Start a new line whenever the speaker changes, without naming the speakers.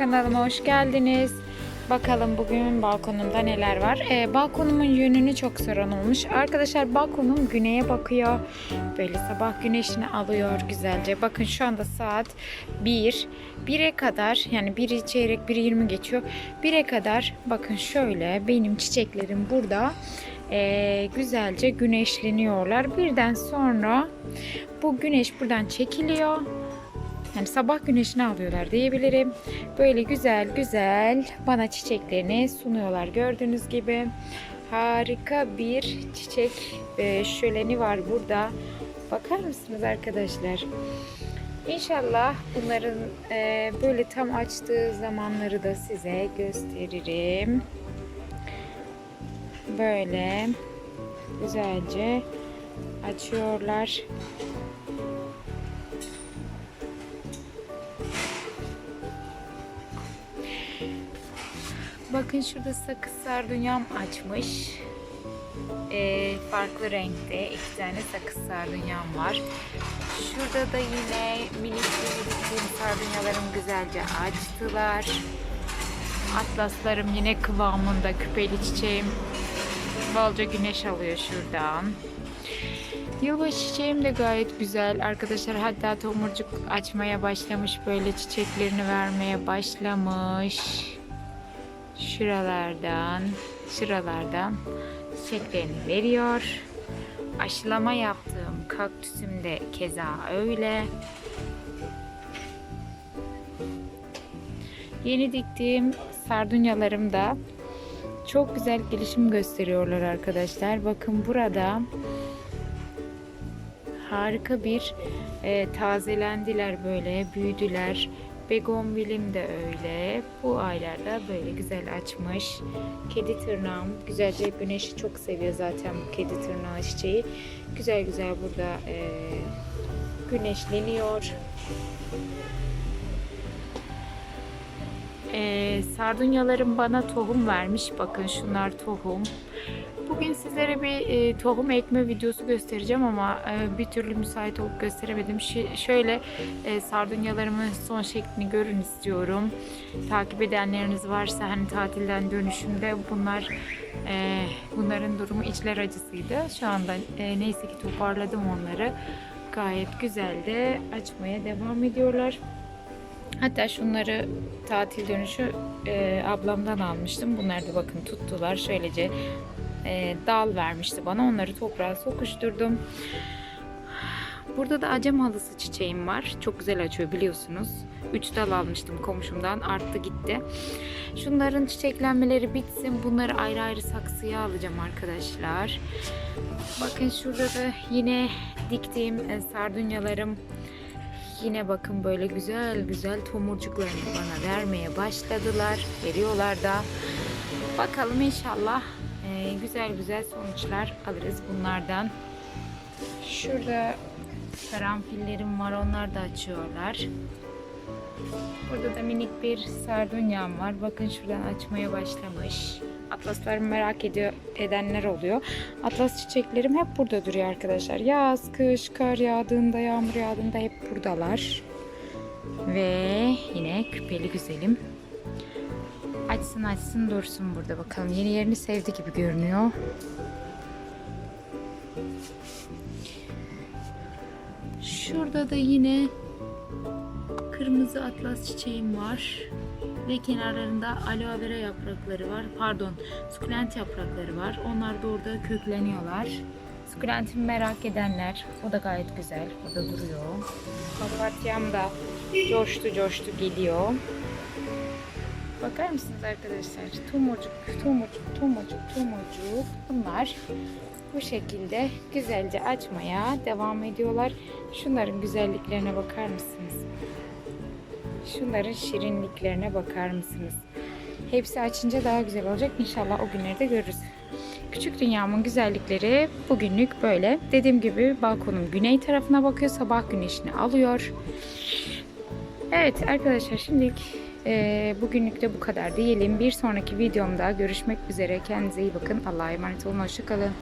kanalıma hoş geldiniz. Bakalım bugün balkonumda neler var. Ee, balkonumun yönünü çok soran olmuş. Arkadaşlar balkonum güneye bakıyor. Böyle sabah güneşini alıyor güzelce. Bakın şu anda saat 1. 1'e kadar yani 1 çeyrek 1 20 geçiyor. 1'e kadar bakın şöyle benim çiçeklerim burada ee, güzelce güneşleniyorlar. Birden sonra bu güneş buradan çekiliyor. Yani sabah güneşini alıyorlar diyebilirim. Böyle güzel güzel bana çiçeklerini sunuyorlar. Gördüğünüz gibi harika bir çiçek şöleni var burada. Bakar mısınız arkadaşlar? İnşallah bunların e, böyle tam açtığı zamanları da size gösteririm. Böyle güzelce açıyorlar. Bakın şurada sakız sardunyam açmış. Ee, farklı renkte iki tane sakız sardunyam var. Şurada da yine minik minik sardunyalarım güzelce açtılar. Atlaslarım yine kıvamında küpeli çiçeğim. Bolca güneş alıyor şuradan. Yılbaşı çiçeğim de gayet güzel. Arkadaşlar hatta tomurcuk açmaya başlamış. Böyle çiçeklerini vermeye başlamış. Şuralardan, şuralardan çiçeklerini veriyor. Aşılama yaptığım kaktüsüm de keza öyle. Yeni diktiğim sardunyalarım da çok güzel gelişim gösteriyorlar arkadaşlar. Bakın burada harika bir e, tazelendiler böyle, büyüdüler. Begonvilim de öyle. Bu aylarda böyle güzel açmış. Kedi tırnağım güzelce güneşi çok seviyor zaten bu kedi tırnağı çiçeği. Güzel güzel burada e, güneşleniyor. E, sardunyalarım bana tohum vermiş. Bakın şunlar tohum. Bugün sizlere bir e, tohum ekme videosu göstereceğim ama e, bir türlü müsait olup gösteremedim. Ş- şöyle e, sardunyalarımın son şeklini görün istiyorum. Takip edenleriniz varsa hani tatilden dönüşümde bunlar e, bunların durumu içler acısıydı. Şu anda e, neyse ki toparladım onları. Gayet güzel de açmaya devam ediyorlar. Hatta şunları tatil dönüşü e, ablamdan almıştım. Bunlar da bakın tuttular. Şöylece e, dal vermişti bana. Onları toprağa sokuşturdum. Burada da acem halısı çiçeğim var. Çok güzel açıyor biliyorsunuz. 3 dal almıştım komşumdan. Arttı gitti. Şunların çiçeklenmeleri bitsin. Bunları ayrı ayrı saksıya alacağım arkadaşlar. Bakın şurada da yine diktiğim e, sardunyalarım Yine bakın böyle güzel güzel tomurcuklarını bana vermeye başladılar. Veriyorlar da. Bakalım inşallah güzel güzel sonuçlar alırız bunlardan. Şurada karanfillerim var. Onlar da açıyorlar. Burada da minik bir sardunyam var. Bakın şuradan açmaya başlamış. Atlaslarımı merak ediyor edenler oluyor. Atlas çiçeklerim hep burada duruyor arkadaşlar. Yaz, kış, kar yağdığında, yağmur yağdığında hep buradalar. Ve yine küpeli güzelim. Açsın açsın dursun burada bakalım. Yeni yerini sevdi gibi görünüyor. Şurada da yine kırmızı atlas çiçeğim var. Ve kenarlarında aloe vera yaprakları var. Pardon, sukulent yaprakları var. Onlar da orada kökleniyorlar. Sukulentimi merak edenler, o da gayet güzel. Burada duruyor. Papatyam da coştu coştu geliyor. Bakar mısınız arkadaşlar? Tomurcuk, tomurcuk, tomurcuk, tomurcuk. Bunlar bu şekilde güzelce açmaya devam ediyorlar. Şunların güzelliklerine bakar mısınız? Şunların şirinliklerine bakar mısınız? Hepsi açınca daha güzel olacak. İnşallah o günleri de görürüz. Küçük dünyamın güzellikleri bugünlük böyle. Dediğim gibi balkonum güney tarafına bakıyor. Sabah güneşini alıyor. Evet arkadaşlar şimdilik e, bugünlük de bu kadar diyelim. Bir sonraki videomda görüşmek üzere. Kendinize iyi bakın. Allah'a emanet olun. Hoşçakalın.